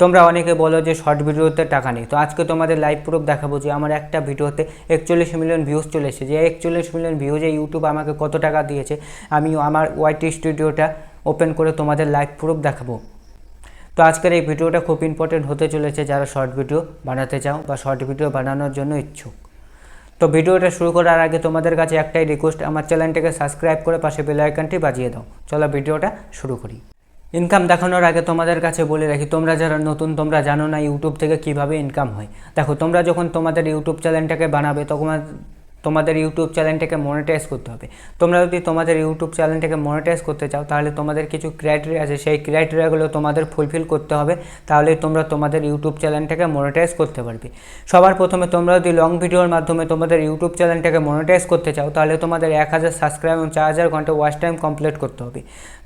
তোমরা অনেকে বলো যে শর্ট ভিডিওতে টাকা নেই। তো আজকে তোমাদের লাইভ প্রুফ দেখাবো যে আমার একটা ভিডিওতে একচল্লিশ মিলিয়ন ভিউজ চলে এসেছে। যে একচল্লিশ মিলিয়ন ভিউজে ইউটিউব আমাকে কত টাকা দিয়েছে আমি আমার ওয়াইটি স্টুডিওটা ওপেন করে তোমাদের লাইভ প্রুফ দেখাবো। তো আজকের এই ভিডিওটা খুব ইম্পর্টেন্ট হতে চলেছে যারা শর্ট ভিডিও বানাতে চাও বা শর্ট ভিডিও বানানোর জন্য ইচ্ছুক। তো ভিডিওটা শুরু করার আগে তোমাদের কাছে একটাই রিকোয়েস্ট আমার চ্যানেলটাকে সাবস্ক্রাইব করে পাশে বেল আইকনটি বাজিয়ে দাও। চলো ভিডিওটা শুরু করি। ইনকাম দেখানোর আগে তোমাদের কাছে বলে রাখি, তোমরা যারা নতুন, তোমরা জানো না ইউটিউব থেকে কীভাবে ইনকাম হয়। দেখো, তোমরা যখন তোমাদের ইউটিউব চ্যানেলটাকে বানাবে, তখন তোমাদের ইউটিউব চ্যানেলটাকে মনিটাইজ করতে হবে। তোমরা যদি তোমাদের ইউটিউব চ্যানেলটাকে মনিটাইজ করতে চাও, তাহলে তোমাদের কিছু ক্রাইটেরিয়া আছে। সেই ক্রাইটেরিয়াগুলো তোমাদের ফুলফিল করতে হবে, তাহলে তোমরা তোমাদের ইউটিউব চ্যানেলটাকে মনিটাইজ করতে পারবে। সবার প্রথমে তোমরা যদি লং ভিডিওর মাধ্যমে তোমাদের ইউটিউব চ্যানেলটাকে মনিটাইজ করতে চাও, তাহলে তোমাদের এক হাজার সাবস্ক্রাইব এবং চার হাজার ঘণ্টা ওয়াচ টাইম কমপ্লিট করতে হবে।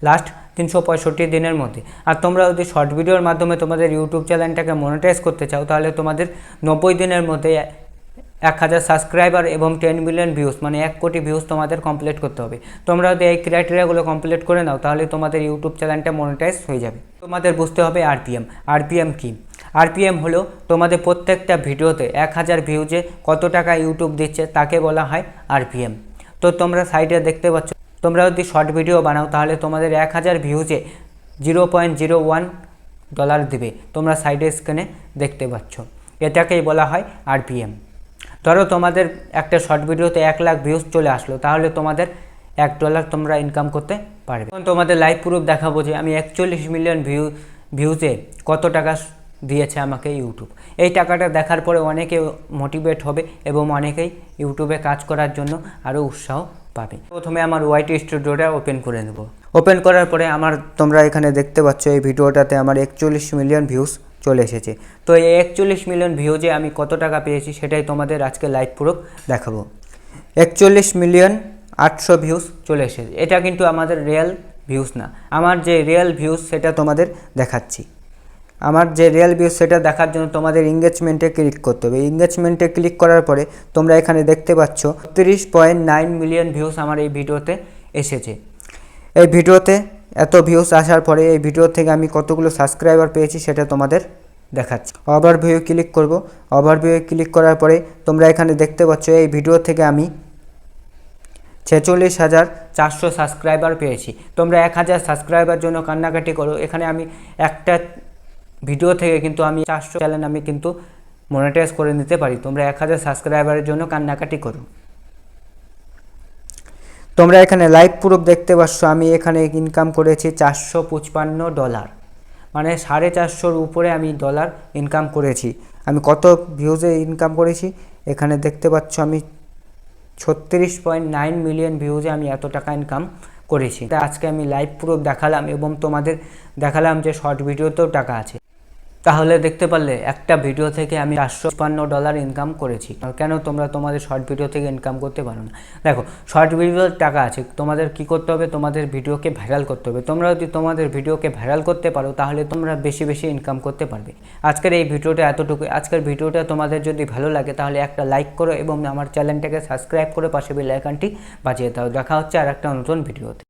লাস্ট তিনশো পঁয়ষট্টি দিনের মধ্যে। আর তোমরা যদি শর্ট ভিডিওর মাধ্যমে তোমাদের ইউটিউব চ্যানেলটাকে মনিটাইজ করতে চাও, তাহলে তোমাদের নব্বই দিনের মধ্যে এক হাজার সাবস্ক্রাইবার এবং টেন মিলিয়ন ভিউজ মানে এক কোটি ভিউজ তোমাদের কমপ্লিট করতে হবে। তোমরা যদি এই ক্রাইটেরিয়াগুলো কমপ্লিট করে নাও, তাহলে তোমাদের ইউটিউব চ্যানেলটা মনিটাইজ হয়ে যাবে। তোমাদের বুঝতে হবে আরপিএম আরপিএম কি? আরপিএম হলো তোমাদের প্রত্যেকটা ভিডিওতে এক হাজার ভিউজে কত টাকা ইউটিউব দিচ্ছে, তাকে বলা হয় আরপিএম তো তোমরা সাইডে দেখতে পাচ্ছ, তোমরা যদি শর্ট ভিডিও বানাও, তাহলে তোমাদের এক হাজার ভিউজে zero point zero one dollar দেবে। তোমরা সাইডে স্ক্রিনে দেখতে পাচ্ছ। এটাকেই বলা হয় আরপিএম ধরো তোমাদের একটা শর্ট ভিডিওতে এক লাখ ভিউজ চলে আসলো, তাহলে তোমাদের এক ডলার তোমরা ইনকাম করতে পারবে। এখন তোমাদের লাইভ প্রুফ দেখাবো যে আমি একচল্লিশ মিলিয়ন ভিউ ভিউজে কত টাকা দিয়েছে আমাকে ইউটিউব এই টাকাটা দেখার পরে অনেকে মোটিভেট হবে এবং অনেকেই ইউটিউবে কাজ করার জন্য আরও উৎসাহ পাবে। প্রথমে আমার ওয়াইটি স্টুডিওটা ওপেন করে নেব। ওপেন করার পরে আমার তোমরা এখানে দেখতে পাচ্ছ এই ভিডিওটাতে আমার একচল্লিশ মিলিয়ন ভিউজ চলে এসেছে। তো এই একচল্লিশ মিলিয়ন ভিউজে আমি কত টাকা পেয়েছি সেটাই তোমাদের আজকে লাইভ প্রুফ দেখাবো। একচল্লিশ মিলিয়ন আটশো ভিউজ চলে এসেছে। এটা কিন্তু আমাদের রিয়েল ভিউজ না। আমার যে রিয়েল ভিউজ সেটা তোমাদের দেখাচ্ছি। আমার যে রিয়েল ভিউজ সেটা দেখার জন্য তোমাদের এঙ্গেজমেন্টে ক্লিক করতে হবে। এঙ্গেজমেন্টে ক্লিক করার পরে তোমরা এখানে দেখতে পাচ্ছ তিরিশ পয়েন্ট নাইন মিলিয়ন ভিউজ আমার এই ভিডিওতে এসেছে। এই ভিডিওতে এত ভিউজ আসার পরে এই ভিডিও থেকে আমি কতগুলো সাবস্ক্রাইবার পেয়েছি সেটা তোমাদের দেখাচ্ছি। ওভারভিউ ক্লিক করব। ওভারভিউ ক্লিক করার পরে তোমরা এখানে দেখতে পাচ্ছ এই ভিডিও থেকে আমি ছেচল্লিশ হাজার চারশো সাবস্ক্রাইবার পেয়েছি। তোমরা এক হাজার সাবস্ক্রাইবার জন্য কান্নাকাটি করো। এখানে আমি একটা ভিডিও থেকে কিন্তু আমি চারশো চ্যানেল আমি কিন্তু মনিটাইজ করে নিতে পারি। তোমরা এক হাজার সাবস্ক্রাইবারের জন্য কান্নাকাটি করো। তোমরা এখানে লাইভ প্রুফ দেখতে পাচ্ছ, আমি এখানে ইনকাম করেছি চারশো পঁচপান্ন ডলার মানে সাড়ে চারশোর উপরে আমি ডলার ইনকাম করেছি। আমি কত ভিউজে ইনকাম করেছি? এখানে দেখতে পাচ্ছ আমি ছত্রিশ পয়েন্ট নাইন মিলিয়ন ভিউজে আমি এত টাকা ইনকাম করেছি। আজকে আমি লাইভ প্রুফ দেখালাম এবং তোমাদের দেখালাম যে শর্ট ভিডিওতেও টাকা আছে। তাহলে দেখতে পারলে একটা ভিডিও থেকে আমি চারশো পান্ন ডলার ইনকাম করেছি কেন তোমরা তোমাদের শর্ট ভিডিও থেকে ইনকাম করতে পারো না? দেখো শর্ট ভিডিওর টাকা আছে, তোমাদের কি করতে হবে? তোমাদের ভিডিওকে ভাইরাল করতে হবে। তোমরা যদি তোমাদের ভিডিওকে ভাইরাল করতে পারো, তাহলে তোমরা বেশি বেশি ইনকাম করতে পারবে। আজকের এই ভিডিওটা এতটুকু। আজকের ভিডিওটা তোমাদের যদি ভালো লাগে, তাহলে একটা লাইক করো এবং আমার চ্যানেলটাকে সাবস্ক্রাইব করে পাশে বেল আইকনটি বাজিয়ে দাও। দেখা হচ্ছে আর একটা নতুন ভিডিওতে